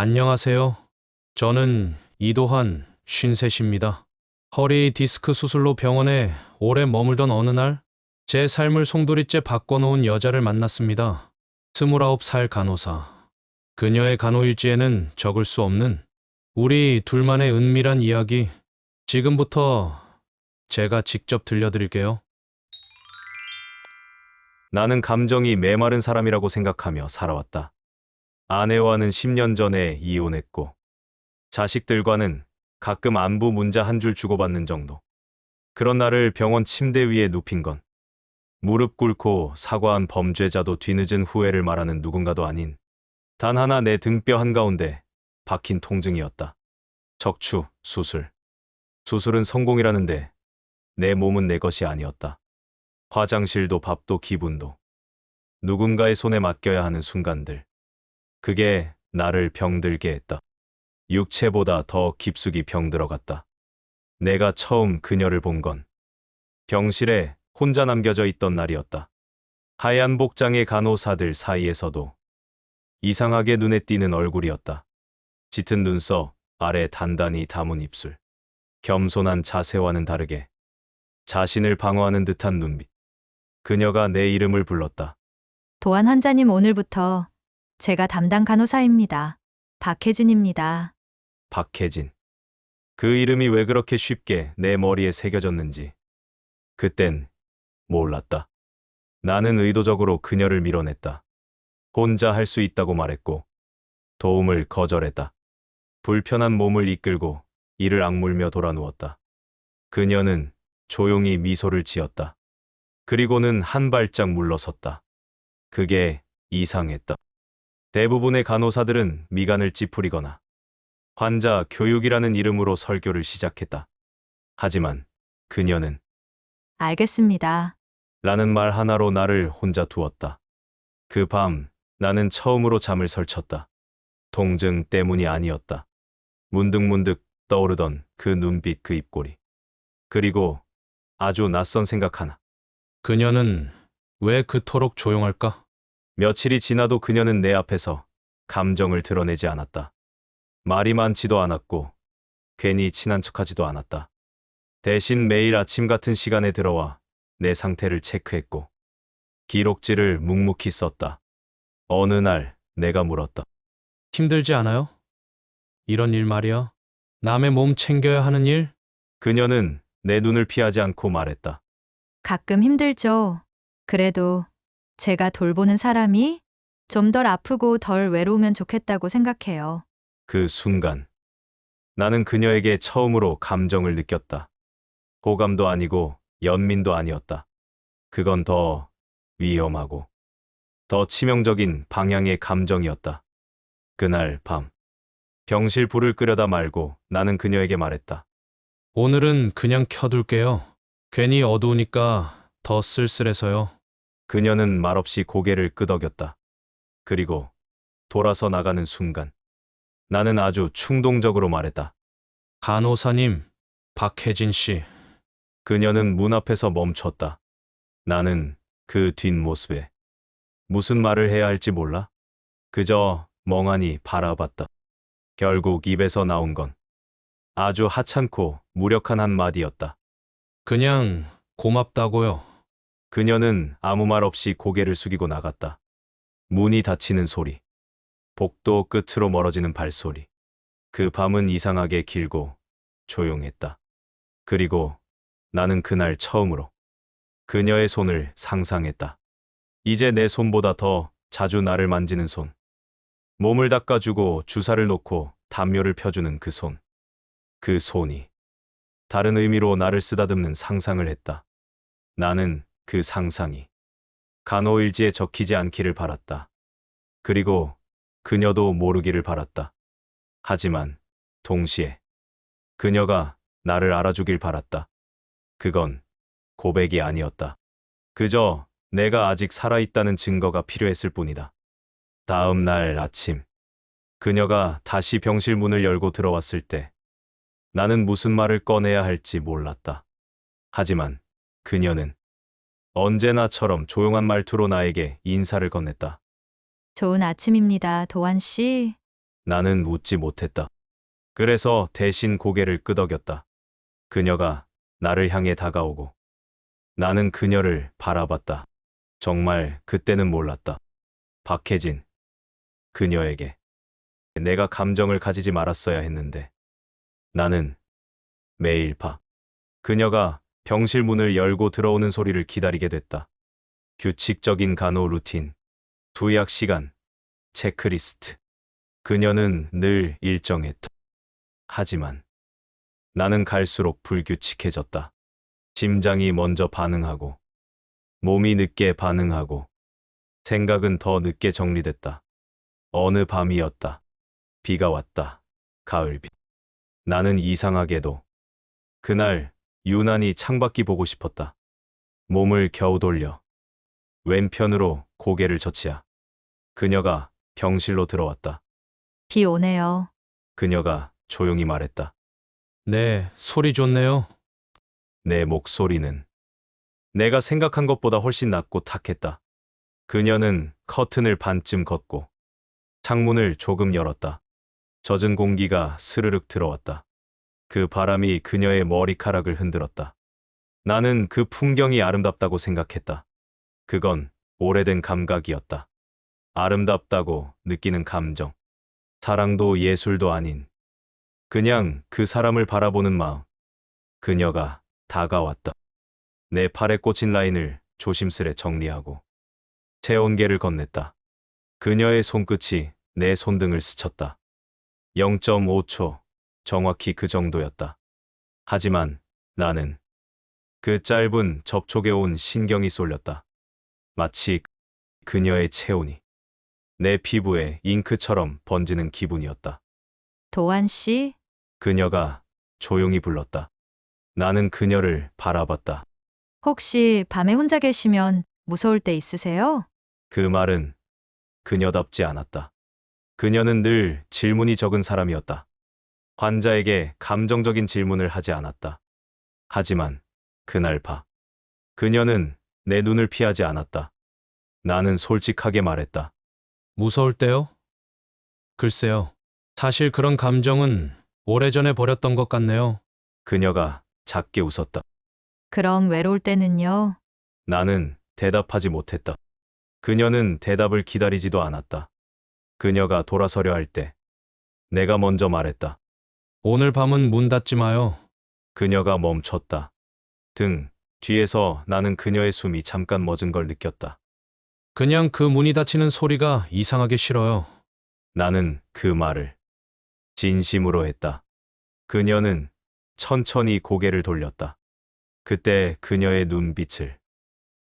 안녕하세요. 저는 이도환, 53입니다. 허리 디스크 수술로 병원에 오래 머물던 어느 날, 제 삶을 송두리째 바꿔놓은 여자를 만났습니다. 29살 간호사. 그녀의 간호일지에는 적을 수 없는 우리 둘만의 은밀한 이야기. 지금부터 제가 직접 들려드릴게요. 나는 감정이 메마른 사람이라고 생각하며 살아왔다. 아내와는 10년 전에 이혼했고, 자식들과는 가끔 안부 문자 한 줄 주고받는 정도. 그런 나를 병원 침대 위에 눕힌 건, 무릎 꿇고 사과한 범죄자도 뒤늦은 후회를 말하는 누군가도 아닌, 단 하나 내 등뼈 한가운데 박힌 통증이었다. 척추, 수술. 수술은 성공이라는데, 내 몸은 내 것이 아니었다. 화장실도 밥도 기분도 누군가의 손에 맡겨야 하는 순간들. 그게 나를 병들게 했다. 육체보다 더 깊숙이 병들어갔다. 내가 처음 그녀를 본 건 병실에 혼자 남겨져 있던 날이었다. 하얀 복장의 간호사들 사이에서도 이상하게 눈에 띄는 얼굴이었다. 짙은 눈썹, 아래 단단히 담은 입술. 겸손한 자세와는 다르게 자신을 방어하는 듯한 눈빛. 그녀가 내 이름을 불렀다. 도안 환자님 오늘부터 제가 담당 간호사입니다. 박혜진입니다. 박혜진. 그 이름이 왜 그렇게 쉽게 내 머리에 새겨졌는지. 그땐 몰랐다. 나는 의도적으로 그녀를 밀어냈다. 혼자 할 수 있다고 말했고, 도움을 거절했다. 불편한 몸을 이끌고 이를 악물며 돌아누웠다. 그녀는 조용히 미소를 지었다. 그리고는 한 발짝 물러섰다. 그게 이상했다. 대부분의 간호사들은 미간을 찌푸리거나 환자 교육이라는 이름으로 설교를 시작했다. 하지만 그녀는 알겠습니다. 라는 말 하나로 나를 혼자 두었다. 그 밤 나는 처음으로 잠을 설쳤다. 통증 때문이 아니었다. 문득문득 떠오르던 그 눈빛 그 입꼬리. 그리고 아주 낯선 생각 하나. 그녀는 왜 그토록 조용할까? 며칠이 지나도 그녀는 내 앞에서 감정을 드러내지 않았다. 말이 많지도 않았고 괜히 친한 척하지도 않았다. 대신 매일 아침 같은 시간에 들어와 내 상태를 체크했고 기록지를 묵묵히 썼다. 어느 날 내가 물었다. 힘들지 않아요? 이런 일 말이야. 남의 몸 챙겨야 하는 일? 그녀는 내 눈을 피하지 않고 말했다. 가끔 힘들죠. 그래도 제가 돌보는 사람이 좀 덜 아프고 덜 외로우면 좋겠다고 생각해요. 그 순간 나는 그녀에게 처음으로 감정을 느꼈다. 호감도 아니고 연민도 아니었다. 그건 더 위험하고 더 치명적인 방향의 감정이었다. 그날 밤 병실 불을 끄려다 말고 나는 그녀에게 말했다. 오늘은 그냥 켜둘게요. 괜히 어두우니까 더 쓸쓸해서요. 그녀는 말없이 고개를 끄덕였다. 그리고 돌아서 나가는 순간 나는 아주 충동적으로 말했다. 간호사님, 박혜진 씨. 그녀는 문 앞에서 멈췄다. 나는 그 뒷모습에 무슨 말을 해야 할지 몰라. 그저 멍하니 바라봤다. 결국 입에서 나온 건 아주 하찮고 무력한 한마디였다. 그냥 고맙다고요. 그녀는 아무 말 없이 고개를 숙이고 나갔다. 문이 닫히는 소리. 복도 끝으로 멀어지는 발소리. 그 밤은 이상하게 길고 조용했다. 그리고 나는 그날 처음으로 그녀의 손을 상상했다. 이제 내 손보다 더 자주 나를 만지는 손. 몸을 닦아주고 주사를 놓고 담요를 펴주는 그 손. 그 손이 다른 의미로 나를 쓰다듬는 상상을 했다. 나는 그 상상이 간호일지에 적히지 않기를 바랐다. 그리고 그녀도 모르기를 바랐다. 하지만 동시에 그녀가 나를 알아주길 바랐다. 그건 고백이 아니었다. 그저 내가 아직 살아있다는 증거가 필요했을 뿐이다. 다음 날 아침, 그녀가 다시 병실 문을 열고 들어왔을 때 나는 무슨 말을 꺼내야 할지 몰랐다. 하지만 그녀는 언제나처럼 조용한 말투로 나에게 인사를 건넸다. 좋은 아침입니다, 도안 씨. 나는 웃지 못했다. 그래서 대신 고개를 끄덕였다. 그녀가 나를 향해 다가오고 나는 그녀를 바라봤다. 정말 그때는 몰랐다. 박혜진. 그녀에게 내가 감정을 가지지 말았어야 했는데 나는 매일 봐. 그녀가 병실 문을 열고 들어오는 소리를 기다리게 됐다. 규칙적인 간호 루틴, 두약 시간, 체크리스트. 그녀는 늘 일정했다. 하지만 나는 갈수록 불규칙해졌다. 심장이 먼저 반응하고, 몸이 늦게 반응하고, 생각은 더 늦게 정리됐다. 어느 밤이었다. 비가 왔다. 가을비. 나는 이상하게도 그날 유난히 창밖이 보고 싶었다. 몸을 겨우 돌려 왼편으로 고개를 젖히야 그녀가 병실로 들어왔다. 비 오네요. 그녀가 조용히 말했다. 네, 소리 좋네요. 내 목소리는 내가 생각한 것보다 훨씬 낮고 탁했다. 그녀는 커튼을 반쯤 걷고 창문을 조금 열었다. 젖은 공기가 스르륵 들어왔다. 그 바람이 그녀의 머리카락을 흔들었다. 나는 그 풍경이 아름답다고 생각했다. 그건 오래된 감각이었다. 아름답다고 느끼는 감정. 사랑도 예술도 아닌 그냥 그 사람을 바라보는 마음. 그녀가 다가왔다. 내 팔에 꽂힌 라인을 조심스레 정리하고 체온계를 건넸다. 그녀의 손끝이 내 손등을 스쳤다. 0.5초, 정확히 그 정도였다. 하지만 나는 그 짧은 접촉에 온 신경이 쏠렸다. 마치 그녀의 체온이 내 피부에 잉크처럼 번지는 기분이었다. 도한 씨, 그녀가 조용히 불렀다. 나는 그녀를 바라봤다. 혹시 밤에 혼자 계시면 무서울 때 있으세요? 그 말은 그녀답지 않았다. 그녀는 늘 질문이 적은 사람이었다. 환자에게 감정적인 질문을 하지 않았다. 하지만 그날 봐. 그녀는 내 눈을 피하지 않았다. 나는 솔직하게 말했다. 무서울 때요? 글쎄요. 사실 그런 감정은 오래전에 버렸던 것 같네요. 그녀가 작게 웃었다. 그럼 외로울 때는요? 나는 대답하지 못했다. 그녀는 대답을 기다리지도 않았다. 그녀가 돌아서려 할 때 내가 먼저 말했다. 오늘 밤은 문 닫지 마요. 그녀가 멈췄다. 등 뒤에서 나는 그녀의 숨이 잠깐 멎은 걸 느꼈다. 그냥 그 문이 닫히는 소리가 이상하게 싫어요. 나는 그 말을 진심으로 했다. 그녀는 천천히 고개를 돌렸다. 그때 그녀의 눈빛을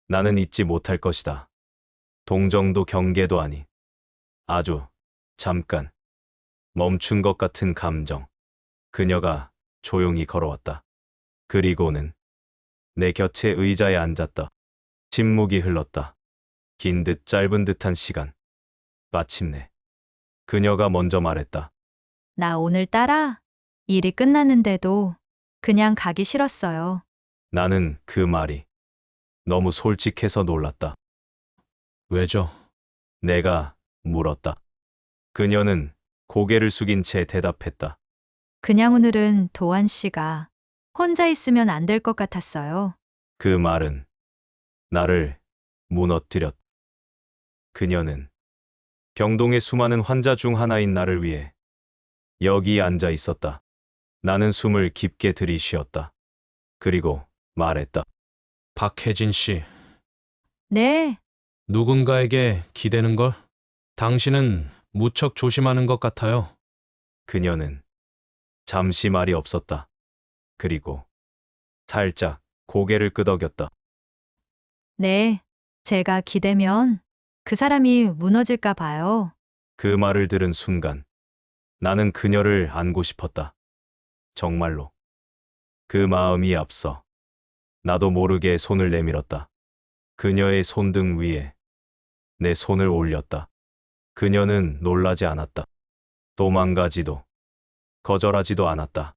나는 잊지 못할 것이다. 동정도 경계도 아닌 아주 잠깐 멈춘 것 같은 감정. 그녀가 조용히 걸어왔다. 그리고는 내 곁에 의자에 앉았다. 침묵이 흘렀다. 긴 듯 짧은 듯한 시간. 마침내 그녀가 먼저 말했다. 나 오늘따라 일이 끝났는데도 그냥 가기 싫었어요. 나는 그 말이 너무 솔직해서 놀랐다. 왜죠? 내가 물었다. 그녀는 고개를 숙인 채 대답했다. 그냥 오늘은 도한 씨가 혼자 있으면 안 될 것 같았어요. 그 말은 나를 무너뜨렸. 그녀는 병동의 수많은 환자 중 하나인 나를 위해 여기 앉아 있었다. 나는 숨을 깊게 들이쉬었다. 그리고 말했다. 박혜진 씨, 네, 누군가에게 기대는 걸? 당신은 무척 조심하는 것 같아요. 그녀는 잠시 말이 없었다. 그리고 살짝 고개를 끄덕였다. 네. 제가 기대면 그 사람이 무너질까 봐요. 그 말을 들은 순간 나는 그녀를 안고 싶었다. 정말로. 그 마음이 앞서 나도 모르게 손을 내밀었다. 그녀의 손등 위에 내 손을 올렸다. 그녀는 놀라지 않았다. 도망가지도 거절하지도 않았다.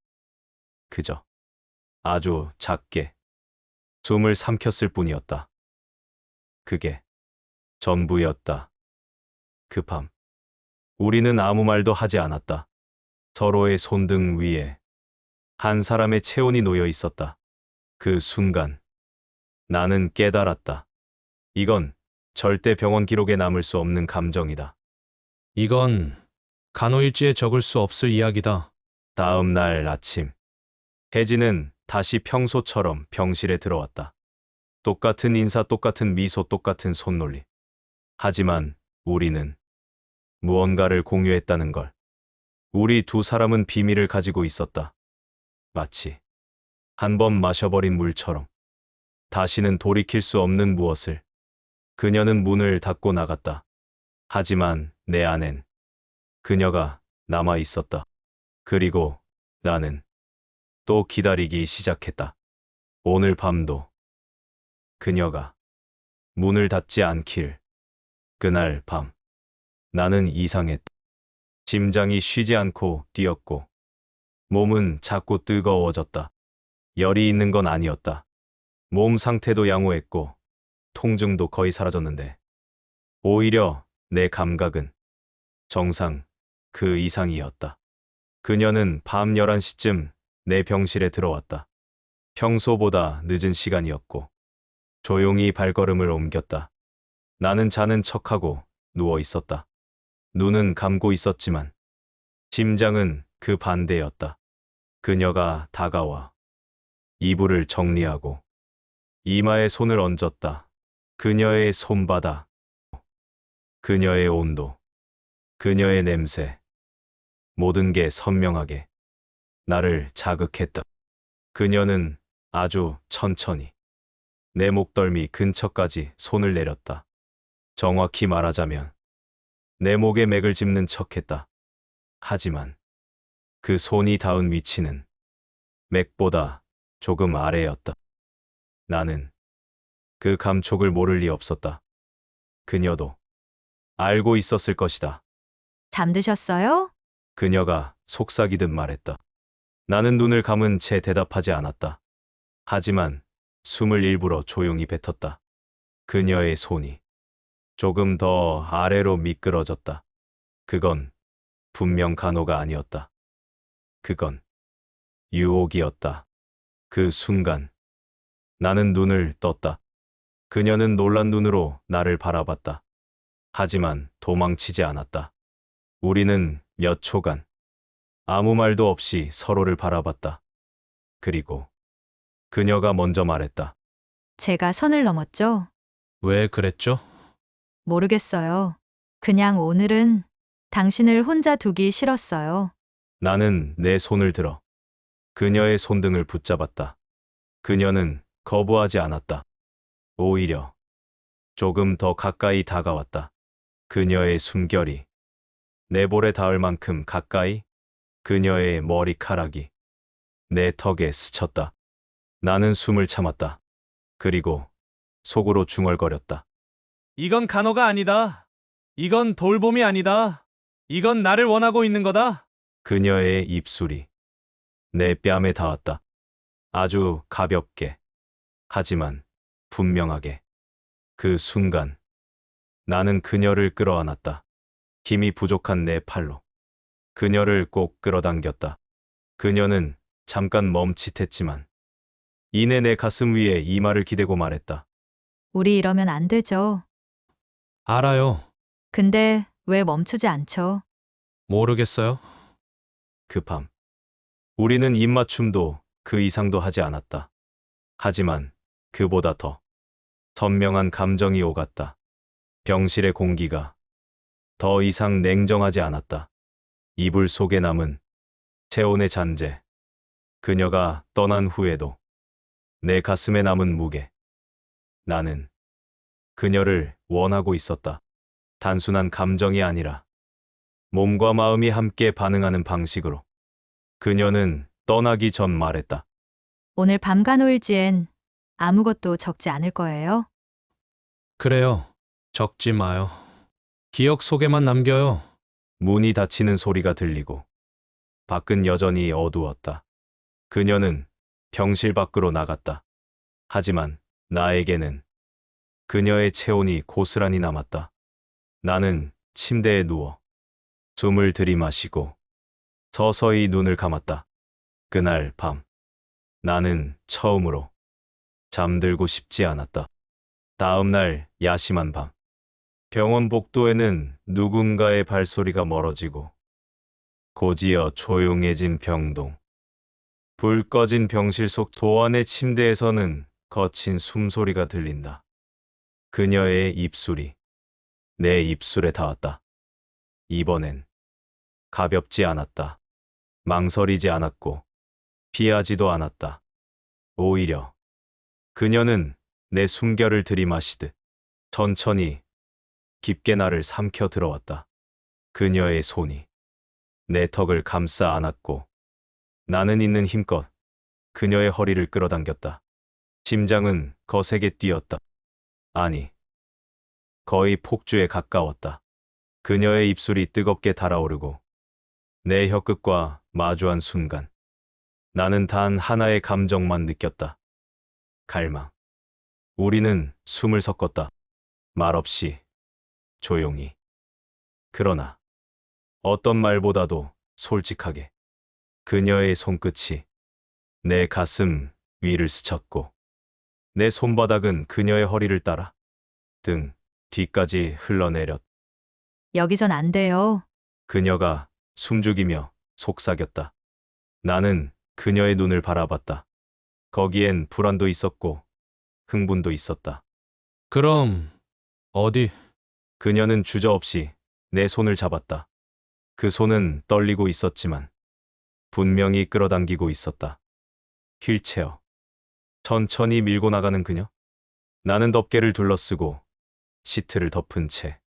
그저 아주 작게 숨을 삼켰을 뿐이었다. 그게 전부였다. 그 밤. 우리는 아무 말도 하지 않았다. 서로의 손등 위에 한 사람의 체온이 놓여 있었다. 그 순간 나는 깨달았다. 이건 절대 병원 기록에 남을 수 없는 감정이다. 이건 간호일지에 적을 수 없을 이야기다. 다음 날 아침, 혜진은 다시 평소처럼 병실에 들어왔다. 똑같은 인사, 똑같은 미소, 똑같은 손놀림. 하지만 우리는 무언가를 공유했다는 걸. 우리 두 사람은 비밀을 가지고 있었다. 마치 한 번 마셔버린 물처럼. 다시는 돌이킬 수 없는 무엇을. 그녀는 문을 닫고 나갔다. 하지만 내 안엔 그녀가 남아 있었다. 그리고 나는 또 기다리기 시작했다. 오늘 밤도 그녀가 문을 닫지 않길. 그날 밤 나는 이상했다. 심장이 쉬지 않고 뛰었고 몸은 자꾸 뜨거워졌다. 열이 있는 건 아니었다. 몸 상태도 양호했고 통증도 거의 사라졌는데 오히려 내 감각은 정상 그 이상이었다. 그녀는 밤 11시쯤 내 병실에 들어왔다. 평소보다 늦은 시간이었고 조용히 발걸음을 옮겼다. 나는 자는 척하고 누워 있었다. 눈은 감고 있었지만 심장은 그 반대였다. 그녀가 다가와 이불을 정리하고 이마에 손을 얹었다. 그녀의 손바닥, 그녀의 온도, 그녀의 냄새, 모든 게 선명하게 나를 자극했다. 그녀는 아주 천천히 내 목덜미 근처까지 손을 내렸다. 정확히 말하자면 내 목에 맥을 짚는 척했다. 하지만 그 손이 닿은 위치는 맥보다 조금 아래였다. 나는 그 감촉을 모를 리 없었다. 그녀도 알고 있었을 것이다. 잠드셨어요? 그녀가 속삭이듯 말했다. 나는 눈을 감은 채 대답하지 않았다. 하지만 숨을 일부러 조용히 뱉었다. 그녀의 손이 조금 더 아래로 미끄러졌다. 그건 분명 간호가 아니었다. 그건 유혹이었다. 그 순간 나는 눈을 떴다. 그녀는 놀란 눈으로 나를 바라봤다. 하지만 도망치지 않았다. 우리는 몇 초간 아무 말도 없이 서로를 바라봤다. 그리고 그녀가 먼저 말했다. 제가 선을 넘었죠? 왜 그랬죠? 모르겠어요. 그냥 오늘은 당신을 혼자 두기 싫었어요. 나는 내 손을 들어 그녀의 손등을 붙잡았다. 그녀는 거부하지 않았다. 오히려 조금 더 가까이 다가왔다. 그녀의 숨결이 내 볼에 닿을 만큼 가까이 그녀의 머리카락이 내 턱에 스쳤다. 나는 숨을 참았다. 그리고 속으로 중얼거렸다. 이건 간호가 아니다. 이건 돌봄이 아니다. 이건 나를 원하고 있는 거다. 그녀의 입술이 내 뺨에 닿았다. 아주 가볍게, 하지만 분명하게. 그 순간 나는 그녀를 끌어안았다. 힘이 부족한 내 팔로 그녀를 꼭 끌어당겼다. 그녀는 잠깐 멈칫했지만 이내 내 가슴 위에 이마를 기대고 말했다. 우리 이러면 안 되죠. 알아요. 근데 왜 멈추지 않죠? 모르겠어요. 그 밤. 우리는 입맞춤도 그 이상도 하지 않았다. 하지만 그보다 더 선명한 감정이 오갔다. 병실의 공기가 더 이상 냉정하지 않았다. 이불 속에 남은 체온의 잔재. 그녀가 떠난 후에도 내 가슴에 남은 무게. 나는 그녀를 원하고 있었다. 단순한 감정이 아니라 몸과 마음이 함께 반응하는 방식으로. 그녀는 떠나기 전 말했다. 오늘 밤 간호일지엔 아무것도 적지 않을 거예요. 그래요. 적지 마요. 기억 속에만 남겨요. 문이 닫히는 소리가 들리고 밖은 여전히 어두웠다. 그녀는 병실 밖으로 나갔다. 하지만 나에게는 그녀의 체온이 고스란히 남았다. 나는 침대에 누워 숨을 들이마시고 서서히 눈을 감았다. 그날 밤 나는 처음으로 잠들고 싶지 않았다. 다음 날 야심한 밤 병원 복도에는 누군가의 발소리가 멀어지고 고지어 조용해진 병동 불 꺼진 병실 속 도안의 침대에서는 거친 숨소리가 들린다. 그녀의 입술이 내 입술에 닿았다. 이번엔 가볍지 않았다. 망설이지 않았고 피하지도 않았다. 오히려 그녀는 내 숨결을 들이마시듯 천천히 깊게 나를 삼켜 들어왔다. 그녀의 손이 내 턱을 감싸 안았고 나는 있는 힘껏 그녀의 허리를 끌어당겼다. 심장은 거세게 뛰었다. 아니, 거의 폭주에 가까웠다. 그녀의 입술이 뜨겁게 달아오르고 내 혀끝과 마주한 순간 나는 단 하나의 감정만 느꼈다. 갈망. 우리는 숨을 섞었다. 말없이, 조용히. 그러나 어떤 말보다도 솔직하게 그녀의 손끝이 내 가슴 위를 스쳤고 내 손바닥은 그녀의 허리를 따라 등 뒤까지 흘러내렸. 여기선 안 돼요. 그녀가 숨죽이며 속삭였다. 나는 그녀의 눈을 바라봤다. 거기엔 불안도 있었고 흥분도 있었다. 그럼 어디? 그녀는 주저없이 내 손을 잡았다. 그 손은 떨리고 있었지만 분명히 끌어당기고 있었다. 휠체어. 천천히 밀고 나가는 그녀. 나는 덮개를 둘러쓰고 시트를 덮은 채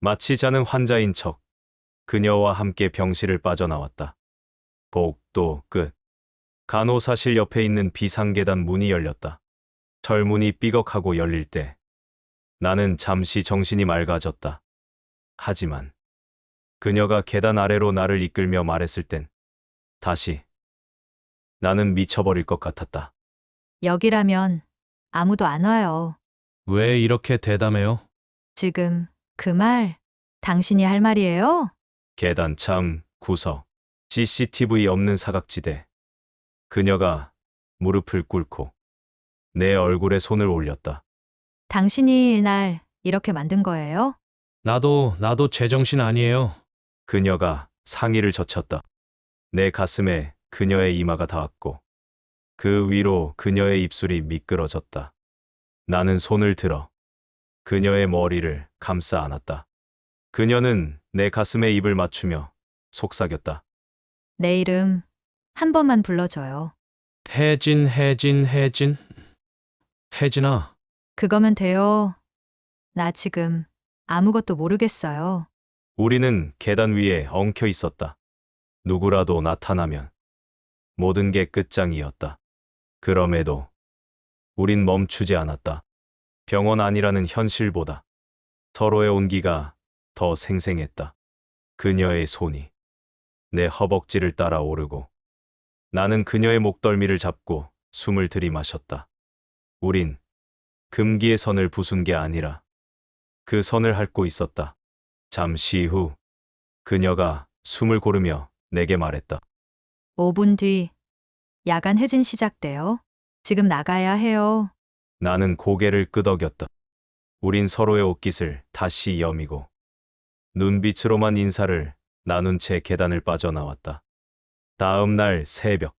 마치 자는 환자인 척 그녀와 함께 병실을 빠져나왔다. 복도 끝. 간호사실 옆에 있는 비상계단 문이 열렸다. 철문이 삐걱하고 열릴 때 나는 잠시 정신이 맑아졌다. 하지만 그녀가 계단 아래로 나를 이끌며 말했을 땐 다시 나는 미쳐버릴 것 같았다. 여기라면 아무도 안 와요. 왜 이렇게 대담해요? 지금 그 말 당신이 할 말이에요? 계단 참 구석 CCTV 없는 사각지대 그녀가 무릎을 꿇고 내 얼굴에 손을 올렸다. 당신이 날 이렇게 만든 거예요? 나도 나도 제정신 아니에요. 그녀가 상의를 젖혔다. 내 가슴에 그녀의 이마가 닿았고 그 위로 그녀의 입술이 미끄러졌다. 나는 손을 들어 그녀의 머리를 감싸 안았다. 그녀는 내 가슴에 입을 맞추며 속삭였다. 내 이름 한 번만 불러줘요. 혜진 혜진 혜진 혜진아 그거면 돼요. 나 지금 아무것도 모르겠어요. 우리는 계단 위에 엉켜 있었다. 누구라도 나타나면 모든 게 끝장이었다. 그럼에도 우린 멈추지 않았다. 병원 아니라는 현실보다 서로의 온기가 더 생생했다. 그녀의 손이 내 허벅지를 따라 오르고 나는 그녀의 목덜미를 잡고 숨을 들이마셨다. 우린 금기의 선을 부순 게 아니라 그 선을 핥고 있었다. 잠시 후 그녀가 숨을 고르며 내게 말했다. 5분 뒤 야간 회진 시작돼요. 지금 나가야 해요. 나는 고개를 끄덕였다. 우린 서로의 옷깃을 다시 여미고 눈빛으로만 인사를 나눈 채 계단을 빠져나왔다. 다음 날 새벽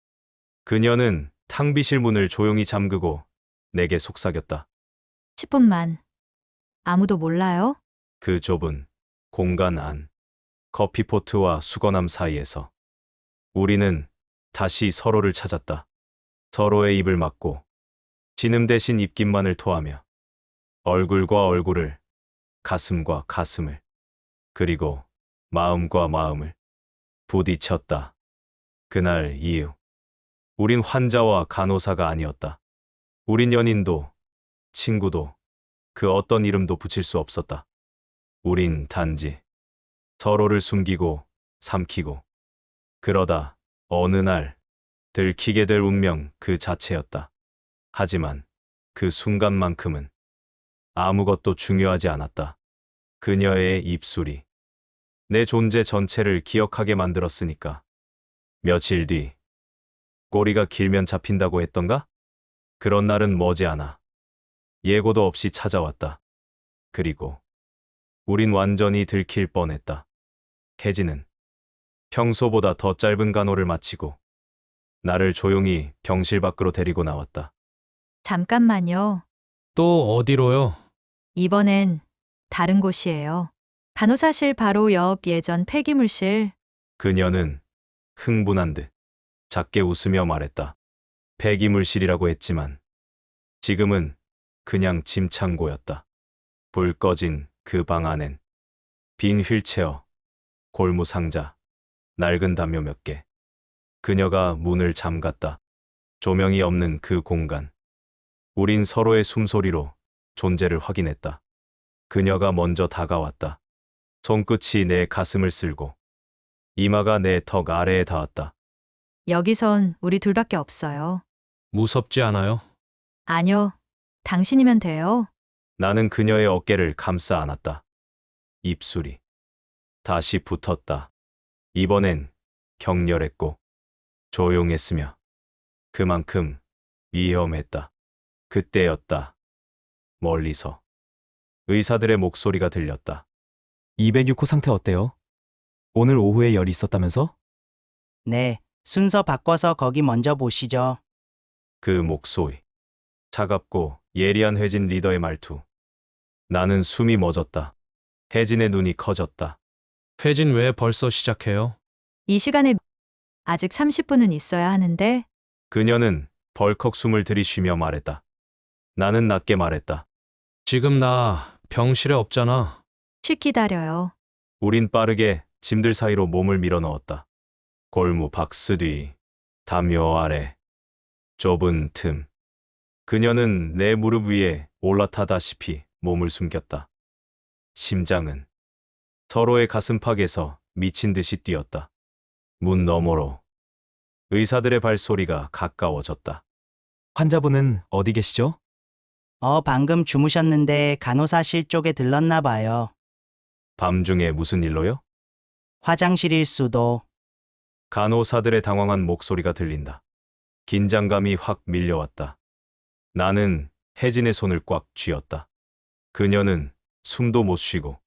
그녀는 탕비실 문을 조용히 잠그고 내게 속삭였다. 10분만. 아무도 몰라요? 그 좁은 공간 안 커피포트와 수건함 사이에서 우리는 다시 서로를 찾았다. 서로의 입을 막고 진음 대신 입김만을 토하며 얼굴과 얼굴을 가슴과 가슴을 그리고 마음과 마음을 부딪혔다. 그날 이후 우린 환자와 간호사가 아니었다. 우린 연인도 친구도 그 어떤 이름도 붙일 수 없었다. 우린 단지 서로를 숨기고 삼키고 그러다 어느 날 들키게 될 운명 그 자체였다. 하지만 그 순간만큼은 아무것도 중요하지 않았다. 그녀의 입술이 내 존재 전체를 기억하게 만들었으니까. 며칠 뒤, 꼬리가 길면 잡힌다고 했던가? 그런 날은 머지않아. 예고도 없이 찾아왔다. 그리고, 우린 완전히 들킬 뻔했다. 혜진은 평소보다 더 짧은 간호를 마치고, 나를 조용히 병실 밖으로 데리고 나왔다. 잠깐만요. 또 어디로요? 이번엔 다른 곳이에요. 간호사실 바로 옆 예전 폐기물실. 그녀는 흥분한 듯 작게 웃으며 말했다. 폐기물실이라고 했지만 지금은 그냥 짐 창고였다. 불 꺼진 그 방 안엔 빈 휠체어, 골무 상자, 낡은 담요 몇 개. 그녀가 문을 잠갔다. 조명이 없는 그 공간. 우린 서로의 숨소리로 존재를 확인했다. 그녀가 먼저 다가왔다. 손끝이 내 가슴을 쓸고 이마가 내 턱 아래에 닿았다. 여기선 우리 둘밖에 없어요. 무섭지 않아요? 아니요. 당신이면 돼요. 나는 그녀의 어깨를 감싸 안았다. 입술이 다시 붙었다. 이번엔 격렬했고 조용했으며 그만큼 위험했다. 그때였다. 멀리서 의사들의 목소리가 들렸다. 206호 상태 어때요? 오늘 오후에 열이 있었다면서? 네, 순서 바꿔서 거기 먼저 보시죠. 그 목소리. 차갑고 예리한 혜진 리더의 말투. 나는 숨이 멎었다. 혜진의 눈이 커졌다. 회진 왜 벌써 시작해요? 이 시간에 아직 30분은 있어야 하는데 그녀는 벌컥 숨을 들이쉬며 말했다. 나는 낮게 말했다. 지금 나 병실에 없잖아. 쉬 기다려요. 우린 빠르게 짐들 사이로 몸을 밀어 넣었다. 골무 박스 뒤, 담요 아래, 좁은 틈. 그녀는 내 무릎 위에 올라타다시피 몸을 숨겼다. 심장은 서로의 가슴팍에서 미친 듯이 뛰었다. 문 너머로 의사들의 발소리가 가까워졌다. 환자분은 어디 계시죠? 어, 방금 주무셨는데 간호사실 쪽에 들렀나 봐요. 밤중에 무슨 일로요? 화장실일 수도. 간호사들의 당황한 목소리가 들린다. 긴장감이 확 밀려왔다. 나는 혜진의 손을 꽉 쥐었다. 그녀는 숨도 못 쉬고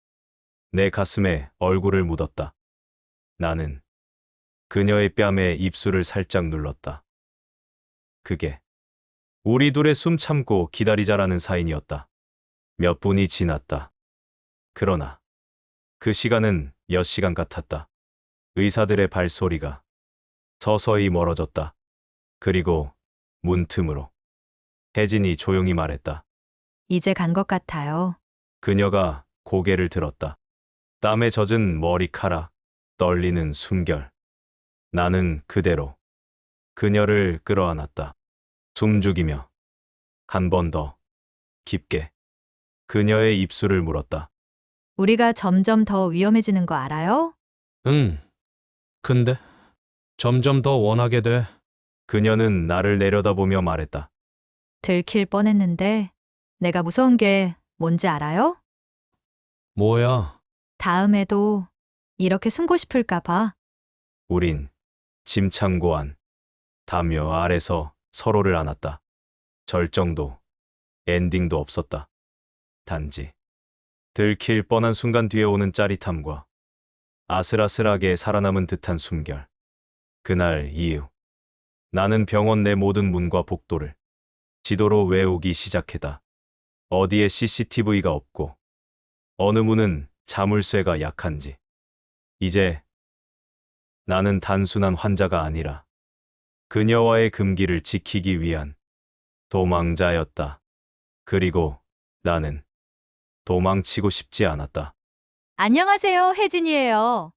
내 가슴에 얼굴을 묻었다. 나는 그녀의 뺨에 입술을 살짝 눌렀다. 그게 우리 둘의 숨 참고 기다리자라는 사인이었다. 몇 분이 지났다. 그러나 그 시간은 몇 시간 같았다. 의사들의 발소리가 서서히 멀어졌다. 그리고 문틈으로 혜진이 조용히 말했다. 이제 간 것 같아요. 그녀가 고개를 들었다. 땀에 젖은 머리카락, 떨리는 숨결. 나는 그대로 그녀를 끌어안았다. 숨죽이며 한 번 더 깊게 그녀의 입술을 물었다. 우리가 점점 더 위험해지는 거 알아요? 응. 근데 점점 더 원하게 돼. 그녀는 나를 내려다보며 말했다. 들킬 뻔했는데 내가 무서운 게 뭔지 알아요? 뭐야? 다음에도 이렇게 숨고 싶을까 봐. 우린 짐 창고 안 담요 아래서 서로를 안았다. 절정도 엔딩도 없었다. 단지 들킬 뻔한 순간 뒤에 오는 짜릿함과 아슬아슬하게 살아남은 듯한 숨결. 그날 이후 나는 병원 내 모든 문과 복도를 지도로 외우기 시작했다. 어디에 CCTV가 없고 어느 문은 자물쇠가 약한지. 이제 나는 단순한 환자가 아니라 그녀와의 금기를 지키기 위한 도망자였다. 그리고 나는 도망치고 싶지 않았다. 안녕하세요. 혜진이에요.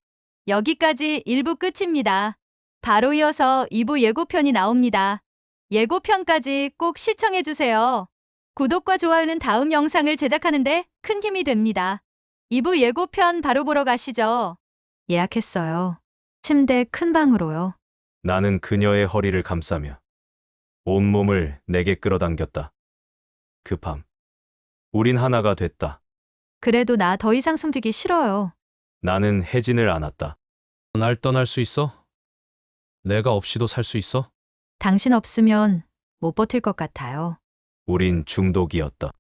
여기까지 1부 끝입니다. 바로 이어서 2부 예고편이 나옵니다. 예고편까지 꼭 시청해주세요. 구독과 좋아요는 다음 영상을 제작하는데 큰 힘이 됩니다. 2부 예고편 바로 보러 가시죠. 예약했어요. 침대 큰 방으로요. 나는 그녀의 허리를 감싸며 온몸을 내게 끌어당겼다. 그 밤, 우린 하나가 됐다. 그래도 나 더 이상 숨기기 싫어요. 나는 혜진을 안았다. 날 떠날 수 있어? 내가 없이도 살 수 있어? 당신 없으면 못 버틸 것 같아요. 우린 중독이었다.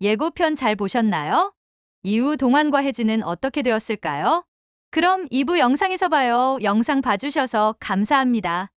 예고편 잘 보셨나요? 이후 동환과 혜진은 어떻게 되었을까요? 그럼 2부 영상에서 봐요. 영상 봐주셔서 감사합니다.